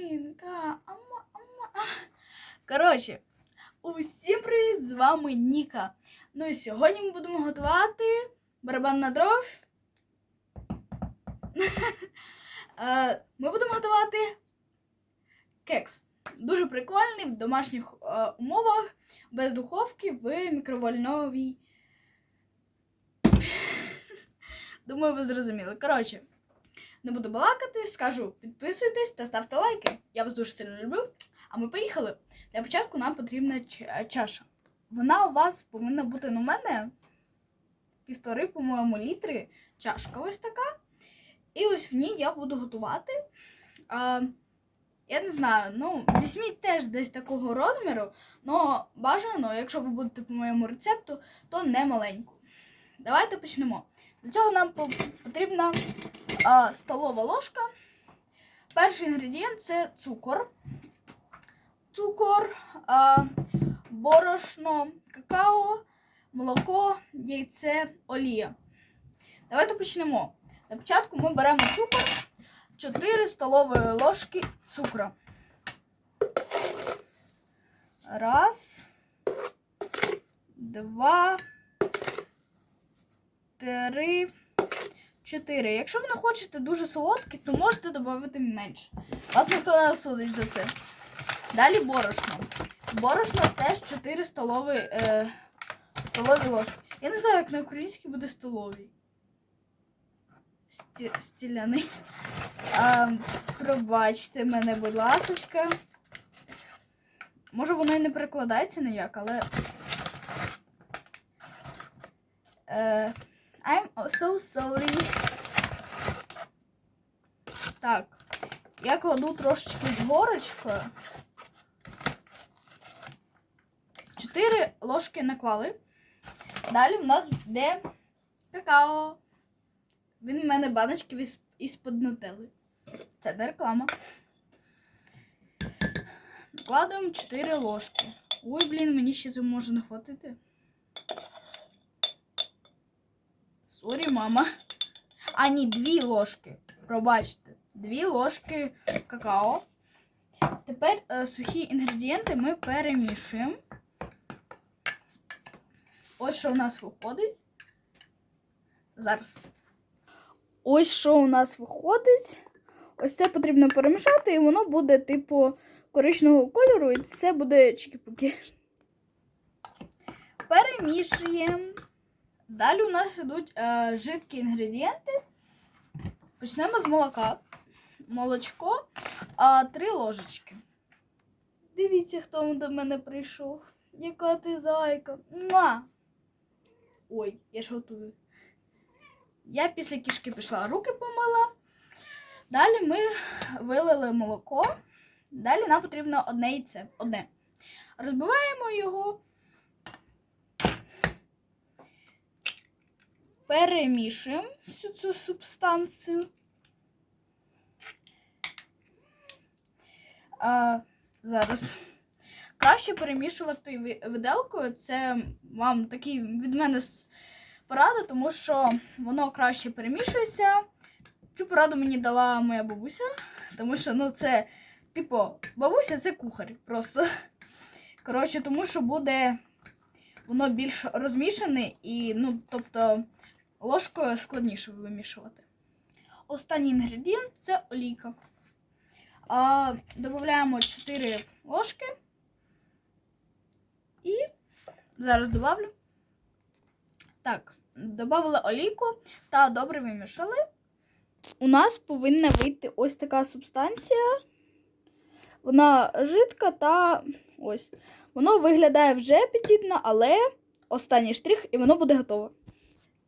Ялинка. Ама, ама. Коротше, усім привіт! З вами Ніка. Ну і сьогодні ми будемо готувати барабан на дров. Е, Ми будемо готувати кекс. Дуже прикольний в домашніх е, умовах, без духовки в мікровольновій. Думаю, ви зрозуміли. Коротше, не буду балакати, скажу підписуйтесь та ставте лайки. Я вас дуже сильно люблю. А ми поїхали. Для початку нам потрібна чаша. Вона у вас повинна бути ну, мене півтори, по-моєму, літри. Чашка ось така. І ось в ній я буду готувати. А, я не знаю, ну, візьміть теж десь такого розміру, але бажано, якщо ви будете по моєму рецепту, то не маленьку. Давайте почнемо. Для цього нам потрібна а, столова ложка. Перший інгредієнт це цукор. Цукор, а, борошно, какао, молоко, яйце, олія. Давайте почнемо. На початку ми беремо цукор, 4 столові ложки цукру. Раз, два, три, чотири. Якщо ви не хочете дуже солодкі, то можете додати менше. Вас ніхто не осудить за це. Далі борошно. Борошно теж 4 столові, е, столові ложки. Я не знаю, як на українській буде столові. Сті, стіляний. А, пробачте мене, будь ласочка. Може, воно і не перекладається ніяк, але. Е, I'm so sorry. Так. Я кладу трошечки з горочкою. 4 ложки наклали. Далі в нас йде какао. Він в мене баночки із- із-под нутелли. Це не реклама. Накладуємо 4 ложки. Ой, блін, мені ще це може не хватити. Сорі, мама. А, ні, 2 ложки. Пробачте. 2 ложки какао. Тепер е, сухі інгредієнти ми перемішуємо. Ось що у нас виходить. Зараз. Ось що у нас виходить. Ось це потрібно перемішати, і воно буде, типу, коричневого кольору, і це буде чики-пуки. Перемішуємо. Далі у нас йдуть е, жидкі інгредієнти. Почнемо з молока. Молочко, а, три ложечки. Дивіться, хто до мене прийшов. Яка ти зайка. Муа! Ой, я ж готую. Я після кішки пішла, руки помила. Далі ми вилили молоко. Далі нам потрібно одне яйце. Одне. Розбиваємо його. Перемішуємо всю цю субстанцію. А, зараз. Краще перемішувати ви- виделкою. Це вам такий від мене порада, тому що воно краще перемішується. Цю пораду мені дала моя бабуся, тому що ну, це, типу, бабуся це кухар просто. Коротше, тому що буде воно більш розмішане і, ну, тобто, ложкою складніше вимішувати. Останній інгредієнт це олійка. Додаємо 4 ложки. І зараз добавлю. Так, додали олійку та добре вимішали. У нас повинна вийти ось така субстанція. Вона жидка та ось. Воно виглядає вже апетитно, але останній штрих і воно буде готове.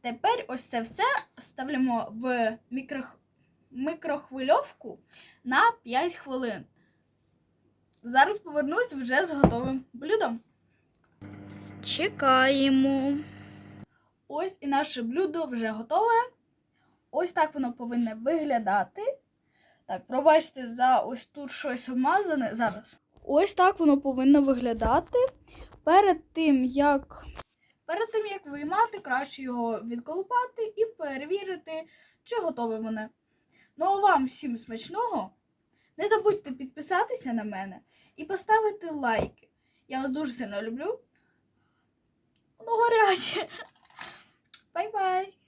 Тепер ось це все ставимо в мікрох... мікрохвильовку на 5 хвилин. Зараз повернусь вже з готовим блюдом. Чекаємо. Ось і наше блюдо вже готове. Ось так воно повинно виглядати. Так, пробачте за ось тут щось обмазане. Зараз. Ось так воно повинно виглядати. Перед тим, як. Перед тим як виймати, краще його відколупати і перевірити, чи готове воно. Ну а вам всім смачного! Не забудьте підписатися на мене і поставити лайки. Я вас дуже сильно люблю. Ну, гаряче. Бай-бай!